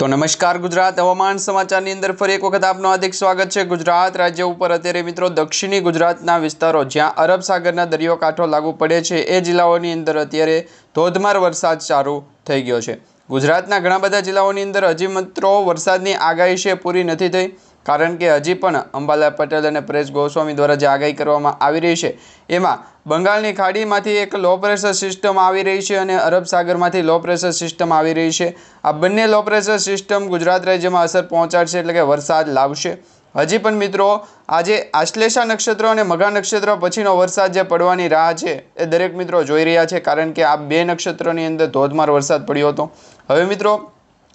તો નમસ્કાર ગુજરાત હવામાન સમાચારની અંદર ફરી એક વખત આપનું હાર્દિક સ્વાગત છે. ગુજરાત રાજ્ય ઉપર અત્યારે મિત્રો દક્ષિણી ગુજરાતના વિસ્તારો જ્યાં અરબ સાગરના દરિયો કાંઠો લાગુ પડે છે એ જિલ્લાઓની અંદર અત્યારે ધોધમાર વરસાદ ચાલુ થઈ ગયો છે. ગુજરાતના ઘણા બધા જિલ્લાઓની અંદર હજી મિત્રો વરસાદની આગાહી છે, પૂરી નથી થઈ. કારણ કે હજી પણ અંબાલાલ પટેલ અને પરેશ ગોસ્વામી દ્વારા જે આગાહી કરવામાં આવી રહી છે, એમાં બંગાળની ખાડીમાંથી એક લો પ્રેશર સિસ્ટમ આવી રહી છે અને અરબ સાગરમાંથી લો પ્રેશર સિસ્ટમ આવી રહી છે. આ બંને લો પ્રેશર સિસ્ટમ ગુજરાત રાજ્યમાં અસર પહોંચાડશે એટલે કે વરસાદ લાવશે. હજી પણ મિત્રો, આજે આશ્લેષા નક્ષત્ર અને મઘા નક્ષત્ર પછીનો વરસાદ જે પડવાની રાહ છે, એ દરેક મિત્રો જોઈ રહ્યા છે, કારણ કે આ બે નક્ષત્રોની અંદર ધોધમાર વરસાદ પડ્યો હતો. હવે મિત્રો,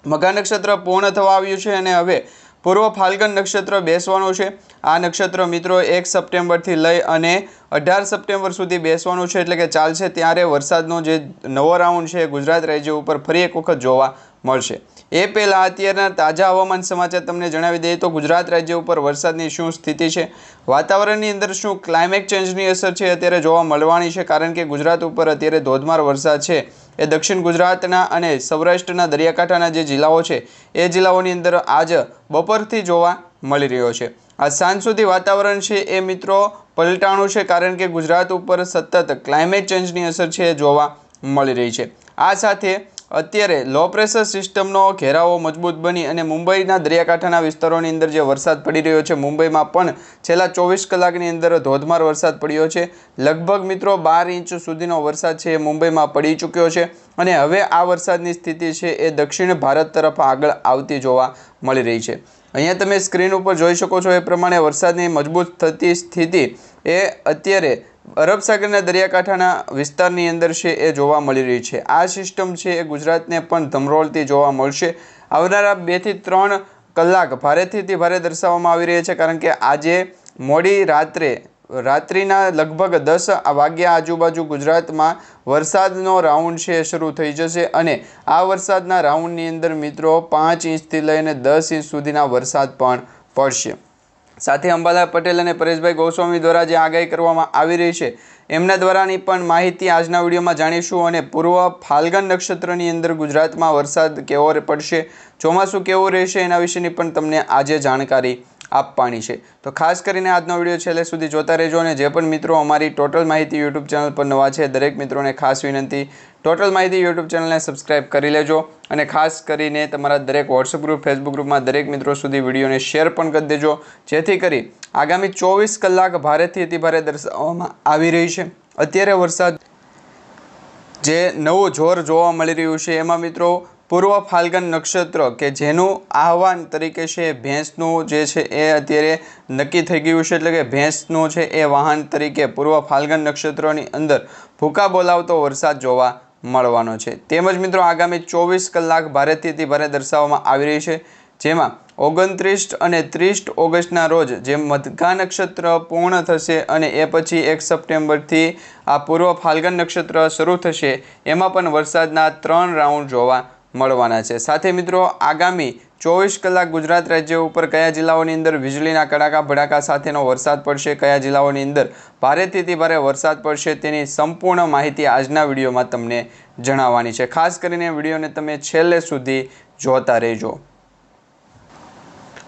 મઘા નક્ષત્ર પૂર્ણ થવા આવ્યું છે અને હવે પૂર્વ ફાલ્ગન નક્ષત્ર બેસવાનું છે. આ નક્ષત્ર મિત્રો એક સપ્ટેમ્બરથી લઈ અને અઢાર સપ્ટેમ્બર સુધી બેસવાનું છે. એટલે કે ચાલશે ત્યારે વરસાદનો જે નવો રાઉન્ડ છે, ગુજરાત રાજ્ય ઉપર ફરી એક વખત જોવા મળશે. એ પહેલાં અત્યારના તાજા હવામાન સમાચાર તમને જણાવી દઈએ તો ગુજરાત રાજ્ય ઉપર વરસાદની શું સ્થિતિ છે? વાતાવરણની અંદર શું ક્લાઇમેટ ચેન્જની અસર છે? અત્યારે જોવા મળવાની છે. કારણ કે ગુજરાત ઉપર અત્યારે ધોધમાર વરસાદ છે. એ દક્ષિણ ગુજરાતના અને સૌરાષ્ટ્રના દરિયાકાંઠાના જે જિલ્લાઓ છે, એ જિલ્લાઓની અંદર આજ બપોરથી જોવા મળી રહ્યો છે. આ સાંજ સુધી વાતાવરણ છે એ મિત્રો પલટાણું છે, કારણ કે ગુજરાત ઉપર સતત ક્લાઇમેટ ચેન્જની અસર છે એ જોવા મળી રહી છે. આ સાથે અત્યારે લો પ્રેશર સિસ્ટમનો ઘેરાવો મજબૂત બની અને મુંબઈના દરિયાકાંઠાના વિસ્તારોની અંદર જે વરસાદ પડી રહ્યો છે, મુંબઈમાં પણ છેલ્લા ચોવીસ કલાકની અંદર ધોધમાર વરસાદ પડ્યો છે. લગભગ મિત્રો બાર ઇંચ સુધીનો વરસાદ છે એ મુંબઈમાં પડી ચૂક્યો છે અને હવે આ વરસાદની સ્થિતિ છે એ દક્ષિણ ભારત તરફ આગળ આવતી જોવા મળી રહી છે. અહીંયા તમે સ્ક્રીન ઉપર જોઈ શકો છો એ પ્રમાણે વરસાદની મજબૂત થતી સ્થિતિ એ અત્યારે અરબ સાગરના દરિયાકાંઠાના વિસ્તારની અંદર છે એ જોવા મળી રહી છે. આ સિસ્ટમ છે એ ગુજરાતને પણ ધમરોળતી જોવા મળશે. આવનારા બેથી ત્રણ કલાક ભારેથી ભારે દર્શાવવામાં આવી રહી છે કારણ કે આજે મોડી રાત્રે, રાત્રિના લગભગ દસ વાગ્યા આજુબાજુ ગુજરાતમાં વરસાદનો રાઉન્ડ છે એ શરૂ થઈ જશે અને આ વરસાદના રાઉન્ડની અંદર મિત્રો પાંચ ઇંચથી લઈને દસ ઇંચ સુધીના વરસાદ પણ પડશે. સાથે અંબાલાલ પટેલ અને પરેશભાઈ ગોસ્વામી દ્વારા જે આગાહી કરવામાં આવી રહી છે, એમના દ્વારાની પણ માહિતી આજના વિડીયોમાં જાણીશું અને પૂર્વ ફાલ્ગન નક્ષત્રની અંદર ગુજરાતમાં વરસાદ કેવો પડશે, ચોમાસું કેવું રહેશે એના વિશેની પણ તમને આજે જાણકારી આપવાની છે. તો ખાસ કરીને આજનો વીડિયો છેલ્લે સુધી જોતા રહેજો અને જે પણ મિત્રો અમારી ટોટલ માહિતી યુટ્યુબ ચેનલ પર નવા છે, દરેક મિત્રોને ખાસ વિનંતી ટોટલ માહિતી યુટ્યુબ ચેનલને સબસ્ક્રાઇબ કરી લેજો અને ખાસ કરીને તમારા દરેક વોટ્સઅપ ગ્રુપ ફેસબુક ગ્રુપમાં દરેક મિત્રો સુધી વિડીયોને શેર પણ કરી દેજો. જેથી કરી આગામી ચોવીસ કલાક ભારેથી અતિભારે દર્શાવવામાં આવી રહી છે. અત્યારે વરસાદ જે નવું જોર જોવા મળી રહ્યું છે. એમાં મિત્રો પૂર્વ ફાલ્ગન નક્ષત્ર કે જેનું આહવાન તરીકે છે ભેંસનું જે છે એ અત્યારે નક્કી થઈ ગયું છે, એટલે કે ભેંસનું છે એ વાહન તરીકે પૂર્વ ફાલ્ગન નક્ષત્રોની અંદર ભૂકા બોલાવતો વરસાદ જોવા મળવાનો છે. તેમજ મિત્રો આગામી ચોવીસ કલાક ભારેથી ભારે દર્શાવવામાં આવી રહી છે, જેમાં ઓગણત્રીસ અને ત્રીસ ઓગસ્ટના રોજ જે મધકા નક્ષત્ર પૂર્ણ થશે અને એ પછી એક સપ્ટેમ્બરથી આ પૂર્વ ફાલ્ગન નક્ષત્ર શરૂ થશે, એમાં પણ વરસાદના ત્રણ રાઉન્ડ જોવા મળવાના છે. સાથે મિત્રો, આગામી ચોવીસ કલાક ગુજરાત રાજ્ય ઉપર કયા જિલ્લાઓની અંદર વીજળીના કડાકા ભડાકા સાથેનો વરસાદ પડશે, કયા જિલ્લાઓની અંદર ભારેથી ભારે વરસાદ પડશે તેની સંપૂર્ણ માહિતી આજના વિડીયોમાં તમને જણાવવાની છે. ખાસ કરીને વિડીયોને તમે છેલ્લે સુધી જોતા રહેજો.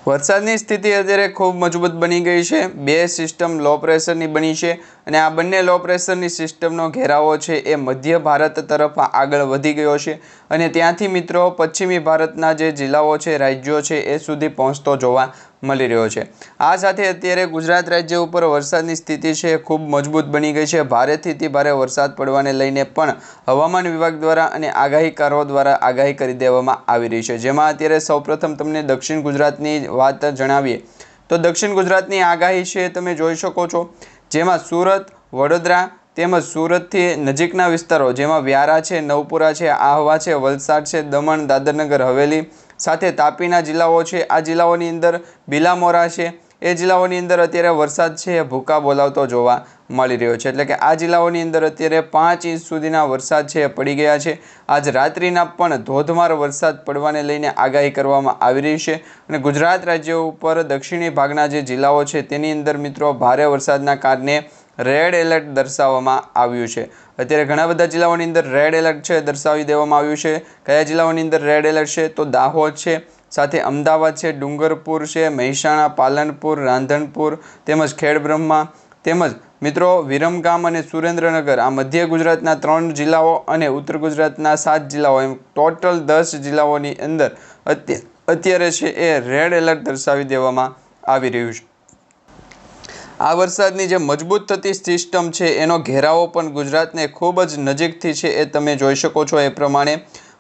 વરસાદની સ્થિતિ અત્યારે ખૂબ મજબૂત બની ગઈ છે. બે સિસ્ટમ લો પ્રેશરની બની છે. અને આ બંને લો પ્રેશરની સિસ્ટમનો ઘેરાવો છે એ મધ્ય ભારત તરફ આગળ વધી ગયો છે. અને ત્યાંથી મિત્રો પશ્ચિમી ભારતના જે જિલ્લાઓ છે, રાજ્યો છે, એ સુધી પહોંચતો જોવા મળી રહ્યો છે. આ સાથે અત્યારે ગુજરાત રાજ્ય ઉપર વરસાદની સ્થિતિ છે ખૂબ મજબૂત બની ગઈ છે. ભારેથી ભારે વરસાદ પડવાને લઈને પણ હવામાન વિભાગ દ્વારા અને આગાહીકારો દ્વારા આગાહી કરી દેવામાં આવી રહી છે. જેમાં અત્યારે સૌપ્રથમ તમને દક્ષિણ ગુજરાતની વાત જણાવીએ. તો દક્ષિણ ગુજરાતની આગાહી છે તમે જોઈ શકો છો. જેમાં સુરત, વડોદરા તેમજ સુરતથી નજીકના વિસ્તારો જેમાં વ્યારા છે, નવપુરા છે, આહવા છે, વલસાડ છે, દમણ, દાદરનગર, હવેલી સાથે તાપીના જિલ્લાઓ છે. આ જિલ્લાઓની અંદર બિલામોરા છે એ જિલ્લાઓની અંદર અત્યારે વરસાદ છે, એ ભૂકા બોલાવતો જોવા મળી રહ્યો છે. એટલે કે આ જિલ્લાઓની અંદર અત્યારે પાંચ ઇંચ સુધીના વરસાદ છે, એ પડી ગયા છે. આજ રાત્રિના પણ ધોધમાર વરસાદ પડવાને લઈને આગાહી કરવામાં આવી રહી છે. અને ગુજરાત રાજ્ય ઉપર દક્ષિણી ભાગના જે જિલ્લાઓ છે, તેની અંદર મિત્રો ભારે વરસાદના કારણે રેડ એલર્ટ દર્શાવવામાં આવ્યું છે. અત્યારે ઘણા બધા જિલ્લાઓની અંદર રેડ એલર્ટ છે દર્શાવી દેવામાં આવ્યું છે. કયા જિલ્લાઓની અંદર રેડ એલર્ટ છે, તો દાહોદ છે સાથે અમદાવાદ છે, ડુંગરપુર છે, મહેસાણા, પાલનપુર, રાંધણપુર તેમજ ખેડબ્રહ્મા તેમજ મિત્રો વિરમગામ અને સુરેન્દ્રનગર, આ મધ્ય ગુજરાતના ત્રણ જિલ્લાઓ અને ઉત્તર ગુજરાતના સાત જિલ્લાઓ. એમ ટોટલ દસ જિલ્લાઓની અંદર અત્ય- અત્યારે છે એ રેડ એલર્ટ દર્શાવી દેવામાં આવી રહ્યું છે. આ વરસાદની જે મજબૂત થતી સિસ્ટમ છે એનો ઘેરાવો પણ ગુજરાતને ખૂબ જ નજીકથી છે એ તમે જોઈ શકો છો એ પ્રમાણે.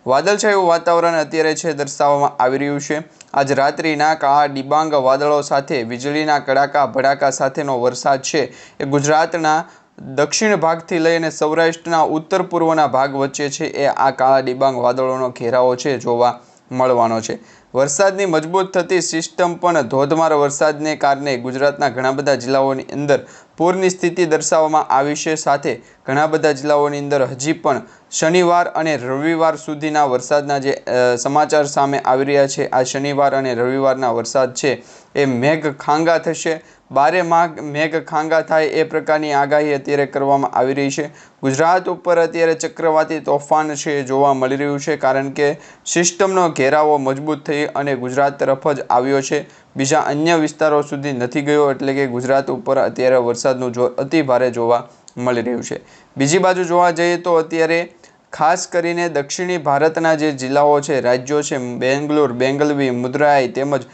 વાદળછાયું વાતાવરણ અત્યારે છે દર્શાવવામાં આવી રહ્યું છે. આજ રાત્રિના કાળા ડિબાંગ વાદળો સાથે, વીજળીના કડાકા ભડાકા સાથેનો વરસાદ છે. એ ગુજરાતના દક્ષિણ ભાગથી લઈને સૌરાષ્ટ્રના ઉત્તર પૂર્વના ભાગ વચ્ચે છે. એ આ કાળા ડિબાંગ વાદળોનો ઘેરાવો છે. જોવા મળવાનો છે. વરસાદની મજબૂત થતી સિસ્ટમ પણ ધોધમાર વરસાદને કારણે ગુજરાતના ઘણા બધા જિલ્લાઓની અંદર પૂરની સ્થિતિ દર્શાવવામાં આવી છે. સાથે ઘણા બધા જિલ્લાઓની અંદર હજી પણ શનિવાર અને રવિવાર સુધીના વરસાદના જે સમાચાર સામે આવી રહ્યા છે. આ શનિવાર અને રવિવારના વરસાદ છે એ મેઘ ખાંગા થશે. બારે માગ મેઘ ખાંગા થાય એ પ્રકારની આગાહી અત્યારે કરવામાં આવી રહી છે. ગુજરાત ઉપર અત્યારે ચક્રવાતી તોફાન છે જોવા મળી રહ્યું છે, કારણ કે સિસ્ટમનો ઘેરાવો મજબૂત થઈ અને ગુજરાત તરફ જ આવ્યો છે. બીજા અન્ય વિસ્તારો સુધી નથી ગયો, એટલે કે ગુજરાત ઉપર અત્યારે વરસાદનું જોર અતિ ભારે જોવા મળી રહ્યું છે. બીજી બાજુ જોવા જઈએ તો અત્યારે ખાસ કરીને દક્ષિણી ભારતના જે જિલ્લાઓ છે, રાજ્યો છે, બેંગ્લોર, બેંગલવી, મુદ્રાઈ તેમજ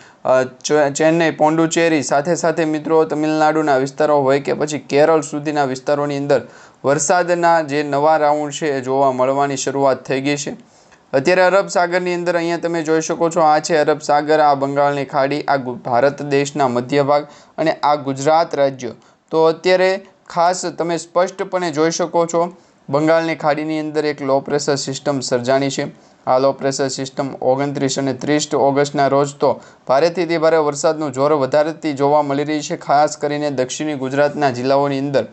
ચેન્નઈ પોંડુચેરી સાથે સાથે મિત્રો તમિલનાડુના વિસ્તારો હોય કે પછી કેરળ સુધીના વિસ્તારોની અંદર વરસાદના જે નવા રાઉન્ડ છે એ જોવા મળવાની શરૂઆત થઈ ગઈ છે. અત્યારે અરબ સાગરની અંદર અહીંયા તમે જોઈ શકો છો, આ છે અરબ સાગર, આ બંગાળની ખાડી, આ ભારત દેશના મધ્ય ભાગ અને આ ગુજરાત રાજ્ય. તો અત્યારે ખાસ તમે સ્પષ્ટપણે જોઈ શકો છો, બંગાળની ખાડીની અંદર એક લો પ્રેશર સિસ્ટમ સર્જાણી છે. આ લો પ્રેશર સિસ્ટમ ઓગણત્રીસ અને ત્રીસ ઓગસ્ટના રોજ તો ભારેથી અતિ ભારે વરસાદનું જોર વધારતી જોવા મળી રહી છે, ખાસ કરીને દક્ષિણી ગુજરાતના જિલ્લાઓની અંદર.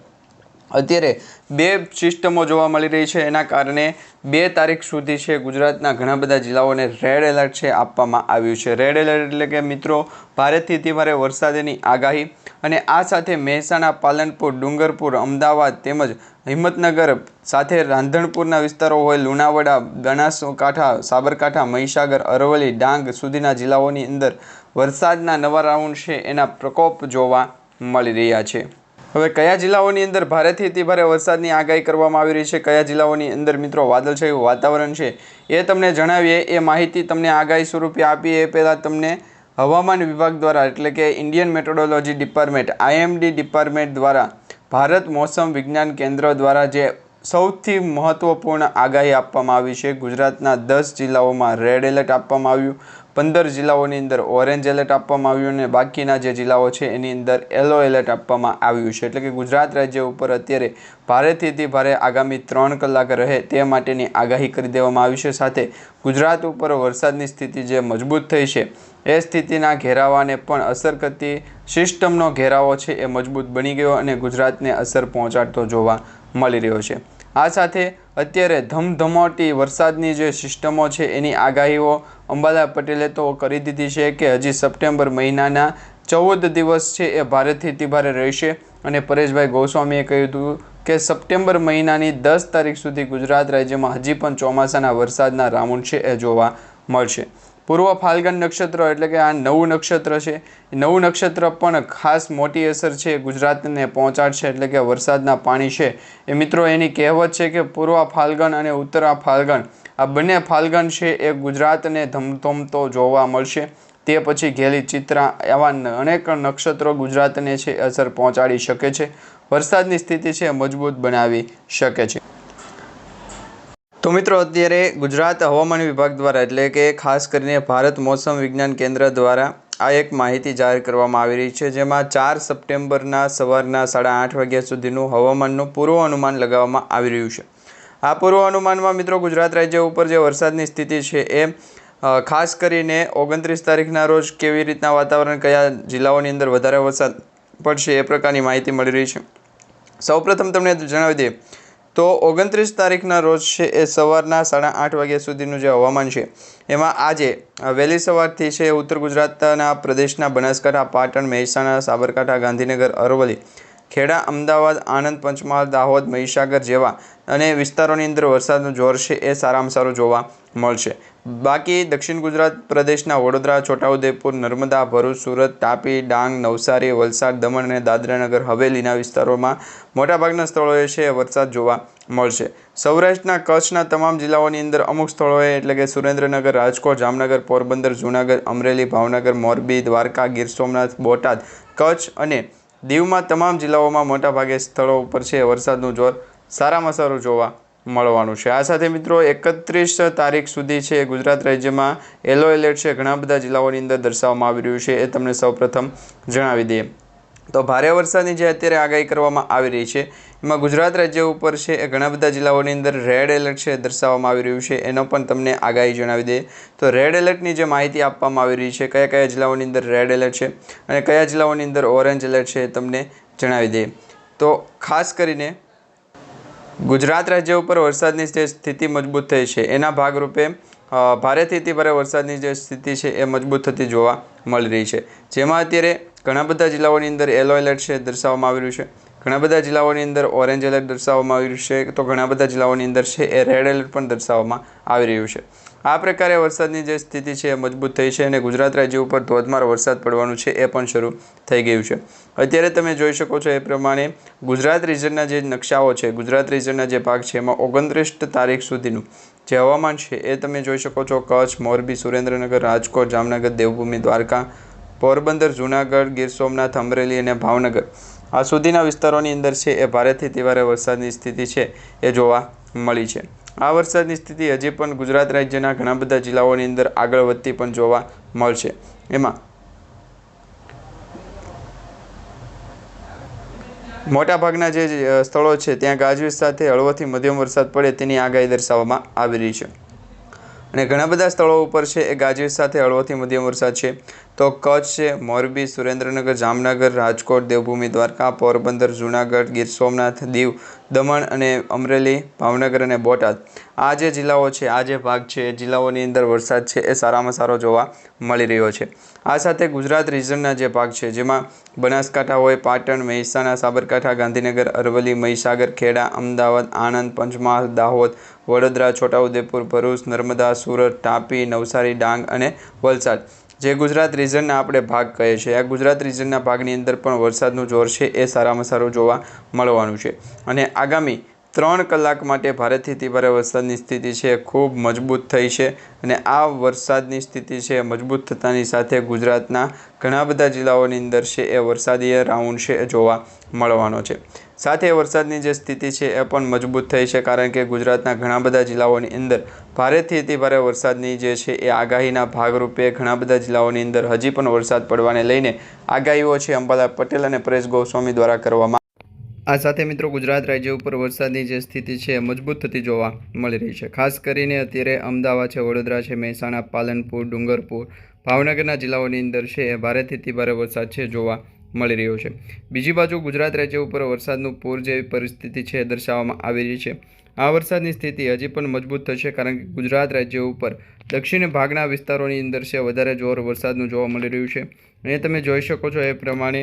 અત્યારે બે સિસ્ટમો જોવા મળી રહી છે. એના કારણે બે તારીખ સુધી છે ગુજરાતના ઘણા બધા જિલ્લાઓને રેડ એલર્ટ છે આપવામાં આવ્યું છે. રેડ એલર્ટ એટલે કે મિત્રો, ભારેથી અતિભારે વરસાદની આગાહી અને આ સાથે મહેસાણા, પાલનપુર, ડુંગરપુર, અમદાવાદ તેમજ હિંમતનગર સાથે રાંધણપુરના વિસ્તારો હોય લુણાવાડા, બનાસકાંઠા, સાબરકાંઠા, મહીસાગર, અરવલ્લી, ડાંગ સુધીના જિલ્લાઓની અંદર વરસાદના નવા રાઉન્ડ છે એના પ્રકોપ જોવા મળી રહ્યા છે. હવે કયા જિલ્લાઓની અંદર ભારેથી અતિ ભારે વરસાદની આગાહી કરવામાં આવી રહી છે? કયા જિલ્લાઓની અંદર મિત્રો વાદળછાયું વાતાવરણ છે? એ તમને જણાવીએ. એ માહિતી તમને આગાહી સ્વરૂપે આપીએ. એ પહેલાં તમને હવામાન વિભાગ દ્વારા, એટલે કે Indian meteorology department IMD department દ્વારા, ભારત મોસમ વિજ્ઞાન કેન્દ્ર દ્વારા જે સૌથી મહત્ત્વપૂર્ણ આગાહી આપવામાં આવી છે, ગુજરાતના દસ જિલ્લાઓમાં રેડ એલર્ટ આપવામાં આવ્યું. પંદર જિલ્લાઓની અંદર ઓરેન્જ એલર્ટ આપવામાં આવ્યું અને બાકીના જે જિલ્લાઓ છે, એની અંદર યલો એલર્ટ આપવામાં આવ્યું છે. એટલે કે ગુજરાત રાજ્ય ઉપર અત્યારે ભારેથી અતિ ભારે આગામી ત્રણ કલાક રહે તે માટેની આગાહી કરી દેવામાં આવી છે. સાથે ગુજરાત ઉપર વરસાદની સ્થિતિ જે મજબૂત થઈ છે, એ સ્થિતિના ઘેરાવાને પણ અસર કરતી સિસ્ટમનો ઘેરાવો છે એ મજબૂત બની ગયો અને ગુજરાતને અસર પહોંચાડતો જોવા મળી રહ્યો છે. આ સાથે અત્યારે ધમધમાટી વરસાદની જે સિસ્ટમો છે, એની આગાહીઓ અંબાલા પટેલે તો કરી દીધી છે કે હજી સપ્ટેમ્બર મહિનાના ચૌદ દિવસ છે એ ભારેથી અતિભારે રહેશે. અને પરેશભાઈ ગોસ્વામીએ કહ્યું હતું કે સપ્ટેમ્બર મહિનાની દસ તારીખ સુધી ગુજરાત રાજ્યમાં હજી પણ ચોમાસાના વરસાદના રાઉન્ડ છે એ જોવા મળશે. પૂર્વ ફાલ્ગન નક્ષત્ર એટલે કે આ નવું નક્ષત્ર છે. નવું નક્ષત્ર પણ ખાસ મોટી અસર છે. ગુજરાતને પહોંચાડશે એટલે કે વરસાદના પાણી છે. એ મિત્રો એની કહેવત છે કે પૂર્વ ફાલ્ગન અને ઉત્તરા ફાલ્ગન આ બંને ફાલ્ગન છે એ ગુજરાતને ધમધમતો જોવા મળશે. તે પછી ઘેલી ચિત્રા એવા અનેક નક્ષત્રો ગુજરાતને છે અસર પહોંચાડી શકે છે. વરસાદની સ્થિતિ છે મજબૂત બનાવી શકે છે. તો મિત્રો, અત્યારે ગુજરાત હવામાન વિભાગ દ્વારા, એટલે કે ખાસ કરીને ભારત મોસમ વિજ્ઞાન કેન્દ્ર દ્વારા, આ એક માહિતી જાહેર કરવામાં આવી રહી છે, જેમાં ચાર સપ્ટેમ્બરના સવારના સાડા આઠ વાગ્યા સુધીનું હવામાનનું પૂર્વ અનુમાન લગાવવામાં આવી રહ્યું છે. આ પૂર્વ અનુમાનમાં મિત્રો, ગુજરાત રાજ્ય ઉપર જે વરસાદની સ્થિતિ છે એ ખાસ કરીને ઓગણત્રીસ તારીખના રોજ કેવી રીતના વાતાવરણ, કયા જિલ્લાઓની અંદર વધારે વરસાદ પડશે એ પ્રકારની માહિતી મળી રહી છે. સૌપ્રથમ તમને જણાવી દઈએ તો ઓગણત્રીસ તારીખના રોજ છે એ સવારના સાડા આઠ વાગ્યા સુધીનું જે હવામાન છે, એમાં આજે વહેલી સવારથી છે ઉત્તર ગુજરાતના પ્રદેશના બનાસકાંઠા, પાટણ, મહેસાણા, સાબરકાંઠા, ગાંધીનગર, અરવલ્લી ખેડા, અમદાવાદ, આણંદ, પંચમહાલ, દાહોદ, મહીસાગર જેવા અને વિસ્તારોની અંદર વરસાદનું જોર છે એ સારામાં સારું જોવા મળશે. બાકી દક્ષિણ ગુજરાત પ્રદેશના વડોદરા, છોટાઉદેપુર, નર્મદા, ભરૂચ, સુરત, તાપી, ડાંગ, નવસારી, વલસાડ, દમણ અને દાદરાનગર હવેલીના વિસ્તારોમાં મોટાભાગના સ્થળોએ છે વરસાદ જોવા મળશે. સૌરાષ્ટ્રના કચ્છના તમામ જિલ્લાઓની અંદર અમુક સ્થળોએ એટલે કે સુરેન્દ્રનગર, રાજકોટ, જામનગર, પોરબંદર, જૂનાગઢ, અમરેલી, ભાવનગર, મોરબી, દ્વારકા, ગીર સોમનાથ, બોટાદ, કચ્છ અને દીવમાં તમામ જિલ્લાઓમાં મોટાભાગે સ્થળો ઉપર છે વરસાદનું જોર. સારામાં સારું જોવા મળવાનું છે. આ સાથે મિત્રો એકત્રીસ તારીખ સુધી છે ગુજરાત રાજ્યમાં યલો એલર્ટ છે. ઘણા બધા જિલ્લાઓની અંદર દર્શાવવામાં આવી રહ્યું છે. એ તમને સૌપ્રથમ જણાવી દઈએ. તો ભારે વરસાદની જે અત્યારે આગાહી કરવામાં આવી રહી છે, એમાં ગુજરાત રાજ્ય ઉપર છે એ ઘણા બધા જિલ્લાઓની અંદર રેડ એલર્ટ છે દર્શાવવામાં આવી રહ્યું છે, એનો પણ તમને આગાહી જણાવી દઈએ. તો રેડ એલર્ટની જે માહિતી આપવામાં આવી રહી છે, કયા કયા જિલ્લાઓની અંદર રેડ એલર્ટ છે અને કયા જિલ્લાઓની અંદર ઓરેન્જ એલર્ટ છે તમને જણાવી દઈએ. તો ખાસ કરીને ગુજરાત રાજ્ય ઉપર વરસાદની સ્થિતિ મજબૂત થઈ છે, એના ભાગરૂપે ભારેથી અતિ વરસાદની જે સ્થિતિ છે એ મજબૂત થતી જોવા મળી રહી છે. જેમાં અત્યારે ઘણા બધા જિલ્લાઓની અંદર યલો એલર્ટ છે દર્શાવવામાં આવી રહ્યું છે. ઘણા બધા જિલ્લાઓની અંદર ઓરેન્જ એલર્ટ દર્શાવવામાં આવી રહ્યું છે તો ઘણા બધા જિલ્લાઓની અંદર છે એ રેડ એલર્ટ પણ દર્શાવવામાં આવી રહ્યું છે. આ પ્રકારે વરસાદની જે સ્થિતિ છે એ મજબૂત થઈ છે અને ગુજરાત રાજ્ય ઉપર ધોધમાર વરસાદ પડવાનું છે એ પણ શરૂ થઈ ગયું છે. અત્યારે તમે જોઈ શકો છો એ પ્રમાણે ગુજરાત રિજનના જે નકશાઓ છે, ગુજરાત રિજનના જે ભાગ છે એમાં ઓગણત્રીસ તારીખ સુધીનું જે હવામાન છે એ તમે જોઈ શકો છો. કચ્છ, મોરબી, સુરેન્દ્રનગર, રાજકોટ, જામનગર, દેવભૂમિ, દ્વારકા, પોરબંદર, જૂનાગઢ, ગીર સોમનાથ, અમરેલી અને ભાવનગર. આ સુધીના વિસ્તારોની અંદર છે એ ભારેથી તિવારે વરસાદની સ્થિતિ છે એ જોવા મળી છે. આ વરસાદની સ્થિતિ હજી પણ ગુજરાત રાજ્યના ઘણા બધા જિલ્લાઓની અંદર આગળ વધતી પણ જોવા મળશે. એમાં મોટાભાગના જે સ્થળો છે, ત્યાં ગાજવીજ સાથે હળવોથી મધ્યમ વરસાદ પડે તેની આગાહી દર્શાવવામાં આવી રહી છે. અને ઘણા બધા સ્થળો ઉપર છે, એ ગાજવીજ સાથે હળવોથી મધ્યમ વરસાદ છે. તો કચ્છ છે, મોરબી, સુરેન્દ્રનગર, જામનગર, રાજકોટ, દેવભૂમિ, દ્વારકા, પોરબંદર, જૂનાગઢ, ગીર સોમનાથ, દીવ, દમણ અને અમરેલી, ભાવનગર અને બોટાદ. આ જે જિલ્લાઓ છે, આ જે ભાગ છે, એ જિલ્લાઓની અંદર વરસાદ છે, એ સારામાં સારો જોવા મળી રહ્યો છે. આ સાથે ગુજરાત રિજનના જે ભાગ છે, જેમાં બનાસકાંઠા હોય, પાટણ, મહેસાણા, સાબરકાંઠા, ગાંધીનગર, અરવલ્લી, મહીસાગર, ખેડા, અમદાવાદ, આણંદ, પંચમહાલ, દાહોદ વડોદરા, છોટાઉદેપુર, ભરૂચ, નર્મદા, સુરત, તાપી, નવસારી, ડાંગ અને વલસાડ. જે ગુજરાત રિજનના આપણે ભાગ કહીએ છીએ. આ ગુજરાત રિજનના ભાગની અંદર પણ વરસાદનું જોર છે એ સારામાં સારું જોવા મળવાનું છે. અને આગામી ત્રણ કલાક માટે ભારેથી તિભારે વરસાદની સ્થિતિ છે, ખૂબ મજબૂત થઈ છે અને આ વરસાદની સ્થિતિ છે મજબૂત થતાની સાથે ગુજરાતના ઘણા બધા જિલ્લાઓની અંદર છે એ વરસાદીય રાઉન્ડ છે જોવા મળવાનો છે. સાથે વરસાદની જે સ્થિતિ છે એ પણ મજબૂત થઈ છે, કારણ કે ગુજરાતના ઘણા બધા જિલ્લાઓની અંદર ભારેથી અતિભારે વરસાદની જે છે એ આગાહીના ભાગરૂપે ઘણા બધા જિલ્લાઓની અંદર હજી પણ વરસાદ પડવાને લઈને આગાહીઓ છે અંબાલાલ પટેલ અને પરેશ ગોસ્વામી દ્વારા કરવામાં આ સાથે મિત્રો ગુજરાત રાજ્ય ઉપર વરસાદની જે સ્થિતિ છે એ મજબૂત થતી જોવા મળી રહી છે. ખાસ કરીને અત્યારે અમદાવાદ છે, વડોદરા છે, મહેસાણા, પાલનપુર, ડુંગરપુર, ભાવનગરના જિલ્લાઓની અંદર છે એ ભારેથી અતિ ભારે વરસાદ છે જોવા મળી રહ્યો છે. બીજી બાજુ ગુજરાત રાજ્ય ઉપર વરસાદનું પૂર જેવી પરિસ્થિતિ છે દર્શાવવામાં આવી રહી છે. આ વરસાદની સ્થિતિ હજી પણ મજબૂત થશે કારણ કે ગુજરાત રાજ્ય ઉપર દક્ષિણ ભાગના વિસ્તારોની અંદર છે વધારે જોર વરસાદનું જોવા મળી રહ્યું છે. અને તમે જોઈ શકો છો એ પ્રમાણે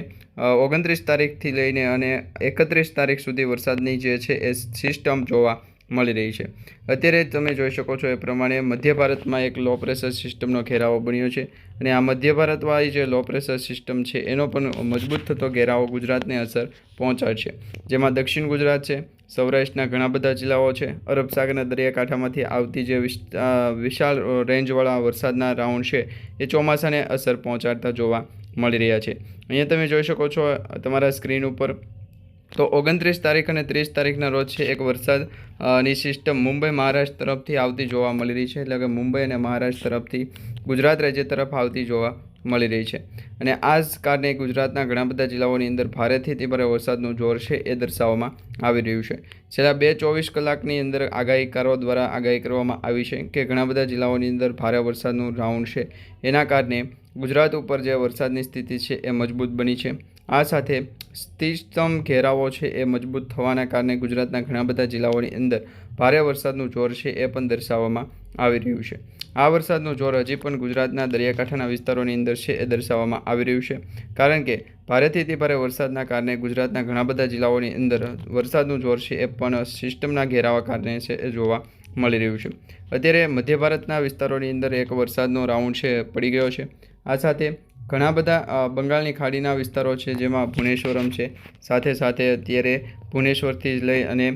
ઓગણત્રીસ તારીખથી લઈને અને એકત્રીસ તારીખ સુધી વરસાદની જે છે એ સિસ્ટમ જોવા મળી રહી છે. અત્યારે તમે જોઈ શકો છો એ પ્રમાણે મધ્ય ભારતમાં એક લો પ્રેશર સિસ્ટમનો ઘેરાવો બન્યો છે અને આ મધ્ય ભારતવાળી જે લો પ્રેશર સિસ્ટમ છે એનો પણ મજબૂત થતો ઘેરાવો ગુજરાતને અસર પહોંચાડશે. જેમાં દક્ષિણ ગુજરાત છે, સૌરાષ્ટ્રના ઘણા બધા જિલ્લાઓ છે, અરબ સાગરના દરિયાકાંઠામાંથી આવતી જે વિશાળ રેન્જવાળા વરસાદના રાઉન્ડ છે એ ચોમાસાને અસર પહોંચાડતા જોવા મળી રહ્યા છે. અહીંયા તમે જોઈ શકો છો, તમારા સ્ક્રીન ઉપર તો ઓગણત્રીસ તારીખ અને ત્રીસ તારીખના રોજ છે એક વરસાદ. અ, સિસ્ટમ મુંબઈ મહારાષ્ટ્ર તરફથી આવતી જોવા મળી રહી છે. એટલે કે મુંબઈ અને મહારાષ્ટ્ર તરફથી ગુજરાત રાજ્ય તરફ આવતી જોવા મળી રહી છે. અને આ જ કારણે ગુજરાતના ઘણા બધા જિલ્લાઓની અંદર ભારેથી તીવ્ર વરસાદનું જોર છે એ દર્શાવવામાં આવી રહ્યું છે. છેલ્લા બે ચોવીસ કલાકની અંદર આગાહીકારો દ્વારા આગાહી કરવામાં આવી છે કે ઘણા બધા જિલ્લાઓની અંદર ભારે વરસાદનું રાઉન્ડ છે. એના કારણે ગુજરાત ઉપર જે વરસાદની સ્થિતિ છે એ મજબૂત બની છે. આ સાથે સિસ્ટમ ઘેરાવો છે એ મજબૂત થવાના કારણે ગુજરાતના ઘણા બધા જિલ્લાઓની અંદર ભારે વરસાદનું જોર છે એ પણ દર્શાવવામાં આવી રહ્યું છે. આ વરસાદનું જોર હજી પણ ગુજરાતના દરિયાકાંઠાના વિસ્તારોની અંદર છે એ દર્શાવવામાં આવી રહ્યું છે. કારણ કે ભારેથી અતિ ભારે વરસાદના કારણે ગુજરાતના ઘણા બધા જિલ્લાઓની અંદર વરસાદનું જોર છે એ પણ સિસ્ટમના ઘેરાવા કારણે છે એ જોવા મળી રહ્યું છે. અત્યારે મધ્ય ભારતના વિસ્તારોની અંદર એક વરસાદનો રાઉન્ડ છે પડી ગયો છે. આ સાથે ઘણા બધા બંગાળની ખાડીના વિસ્તારો છે, જેમાં ભુવનેશ્વરમ છે. સાથે સાથે અત્યારે ભુવનેશ્વરથી લઈ અને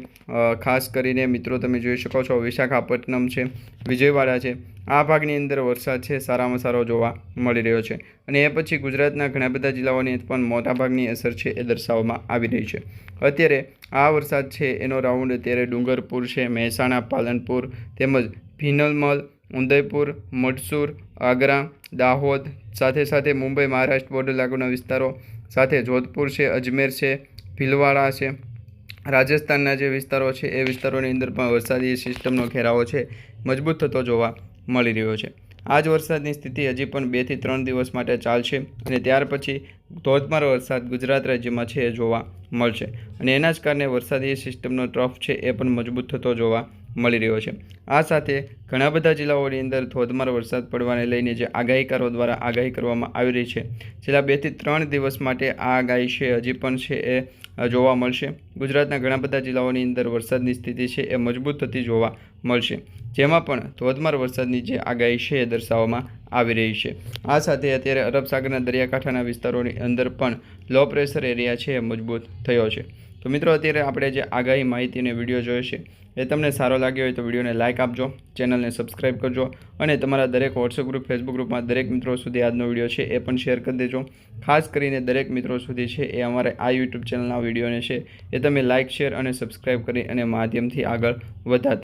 ખાસ કરીને મિત્રો તમે જોઈ શકો છો, વિશાખાપટ્ટનમ છે, વિજયવાડા છે. આ ભાગની અંદર વરસાદ છે, સારામાં સારો જોવા મળી રહ્યો છે. અને એ પછી ગુજરાતના ઘણા બધા જિલ્લાઓની પણ મોટાભાગની અસર છે એ દર્શાવવામાં આવી રહી છે. અત્યારે આ વરસાદ છે એનો રાઉન્ડ અત્યારે ડુંગરપુર છે, મહેસાણા, પાલનપુર તેમજ ભીનલમલ, ઉદયપુર, મડસૂર આગ્રા, દાહોદ, સાથે સાથે મુંબઈ, મહારાષ્ટ્ર બોર્ડર લાગુના વિસ્તારો સાથે જોધપુર છે, અજમેર છે, ભીલવાડા છે. રાજસ્થાનના જે વિસ્તારો છે, એ વિસ્તારોની અંદર પણ વરસાદી સિસ્ટમનો ઘેરાવો છે, મજબૂત થતો જોવા મળી રહ્યો છે. આ જ વરસાદની સ્થિતિ હજી પણ બેથી ત્રણ દિવસ માટે ચાલશે અને ત્યાર પછી ધોધમાર વરસાદ ગુજરાત રાજ્યમાં છે એ જોવા મળશે. અને એના જ કારણે વરસાદી સિસ્ટમનો ટ્રફ છે એ પણ મજબૂત થતો જોવા મળી રહ્યો છે. આ સાથે ઘણા બધા જિલ્લાઓની અંદર ધોધમાર વરસાદ પડવાને લઈને જે આગાહીકારો દ્વારા આગાહી કરવામાં આવી રહી છે. છેલ્લા બેથી ત્રણ દિવસ માટે આ આગાહી છે, હજી પણ છે એ જોવા મળશે. ગુજરાતના ઘણા બધા જિલ્લાઓની અંદર વરસાદની સ્થિતિ છે એ મજબૂત થતી જોવા મળશે. જેમાં પણ ધોધમાર વરસાદની જે આગાહી છે એ દર્શાવવામાં આવી રહી છે. આ સાથે અત્યારે અરબ સાગરના દરિયાકાંઠાના વિસ્તારોની અંદર પણ લો પ્રેશર એરિયા છે એ મજબૂત થયો છે. તો મિત્રો, અત્યારે આપણે જે આગાહી માહિતી અને વીડિયો જોયો છે, એ તમને સારો લાગ્યો હોય તો વિડીયોને લાઇક આપજો, ચેનલને સબસ્ક્રાઇબ કરજો અને તમારા દરેક વોટ્સઅપ ગ્રુપ ફેસબુક ગ્રુપમાં દરેક મિત્રો સુધી આજનો વીડિયો છે એ પણ શેર કરી દેજો. ખાસ કરીને દરેક મિત્રો સુધી છે એ અમારે આ યુટ્યુબ ચેનલના વિડીયોને છે એ તમે લાઇક શેર અને સબસ્ક્રાઇબ કરી અને માધ્યમથી આગળ વધારતા